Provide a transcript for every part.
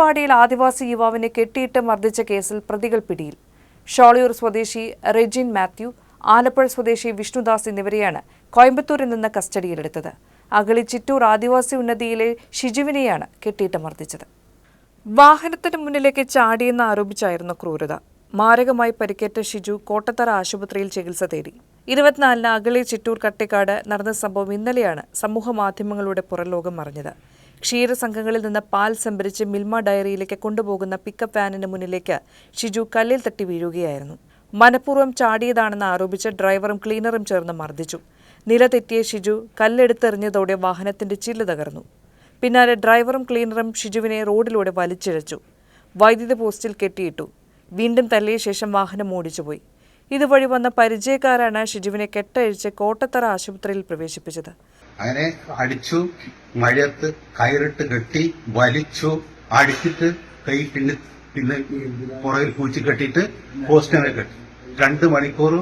അട്ടപ്പാടിയിൽ ആദിവാസി യുവാവിനെ കെട്ടിയിട്ട് മർദ്ദിച്ച കേസിൽ പ്രതികൾ പിടിയിൽ. ഷോളിയൂർ സ്വദേശി റെജിൻ മാത്യു ആലപ്പുഴ സ്വദേശി വിഷ്ണുദാസ് എന്നിവരെയാണ് കോയമ്പത്തൂരിൽ നിന്ന് കസ്റ്റഡിയിലെടുത്തത്. അഗളി ചിറ്റൂർ ആദിവാസി ഉന്നതിയിലെ ഷിജുവിനെയാണ് കെട്ടിയിട്ട് മർദ്ദിച്ചത്. വാഹനത്തിന് മുന്നിലേക്ക് ചാടിയെന്ന് ആരോപിച്ചായിരുന്നു ക്രൂരത. മാരകമായി പരിക്കേറ്റ ഷിജു കോട്ടത്തറ ആശുപത്രിയിൽ ചികിത്സ തേടി. ഇരുപത്തിനാലിന് അഗളി ചിറ്റൂർ കട്ടിക്കാട് നടന്ന സംഭവം ഇന്നലെയാണ് സമൂഹ മാധ്യമങ്ങളുടെ പുറംലോകം അറിഞ്ഞത്. ക്ഷീരസംഘങ്ങളിൽ നിന്ന് പാൽ സംഭരിച്ച് മിൽമ ഡയറിയിലേക്ക് കൊണ്ടുപോകുന്ന പിക്കപ്പ് വാനിന് മുന്നിലേക്ക് ഷിജു കല്ലിൽ തട്ടി വീഴുകയായിരുന്നു. മനഃപൂർവം ചാടിയതാണെന്ന് ആരോപിച്ച് ഡ്രൈവറും ക്ലീനറും ചേർന്ന് മർദ്ദിച്ചു. നില തെറ്റിയ ഷിജു കല്ലെടുത്തെറിഞ്ഞതോടെ വാഹനത്തിന്റെ ചില്ല് തകർന്നു. പിന്നാലെ ഡ്രൈവറും ക്ലീനറും ഷിജുവിനെ റോഡിലൂടെ വലിച്ചിഴച്ചു. വൈദ്യുതി പോസ്റ്റിൽ കെട്ടിയിട്ടു. വീണ്ടും തല്ലിയ ശേഷം വാഹനം ഓടിച്ചുപോയി. ഇതുവഴി വന്ന പരിചയക്കാരാണ് ഷിജുവിനെ കെട്ടഴിച്ച് കോട്ടത്തറ ആശുപത്രിയിൽ പ്രവേശിപ്പിച്ചത്. അങ്ങനെ അടിച്ചു മഴയത്ത് കയറിട്ട് കെട്ടി വലിച്ചു അടിച്ചിട്ട് കൈ പിന്നെ പിന്നെ പുറകിൽ കുഴിച്ച് കെട്ടിയിട്ട് പോസ്റ്റിനെ കെട്ടി. രണ്ട് മണിക്കൂർ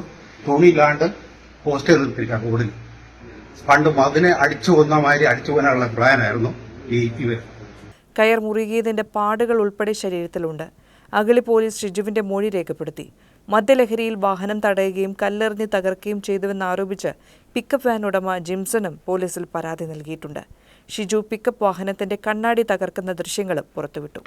തുണിയില്ലാണ്ട് പോസ്റ്റർ നിർത്തിയിരിക്കാം റോഡിൽ. പണ്ട് മതിനെ അടിച്ചു കൊന്ന മാതിരി അടിച്ചു പോകാനുള്ള പ്ലാനായിരുന്നു ഈ ഇവർ കയർ മുറുകിയതിന്റെ പാടുകൾ ഉൾപ്പെടെ ശരീരത്തിലുണ്ട്. അഗളി പോലീസ് ഷിജുവിന്റെ മൊഴി രേഖപ്പെടുത്തി. മദ്യലഹരിയിൽ വാഹനം തടയുകയും കല്ലെറിഞ്ഞ് തകർക്കുകയും ചെയ്തുവെന്നാരോപിച്ച് പിക്കപ്പ് വാൻ ഉടമ ജിംസണും പോലീസിൽ പരാതി നൽകിയിട്ടുണ്ട്. ഷിജു പിക്കപ്പ് വാഹനത്തിന്റെ കണ്ണാടി തകർക്കുന്ന ദൃശ്യങ്ങളും പുറത്തുവിട്ടു.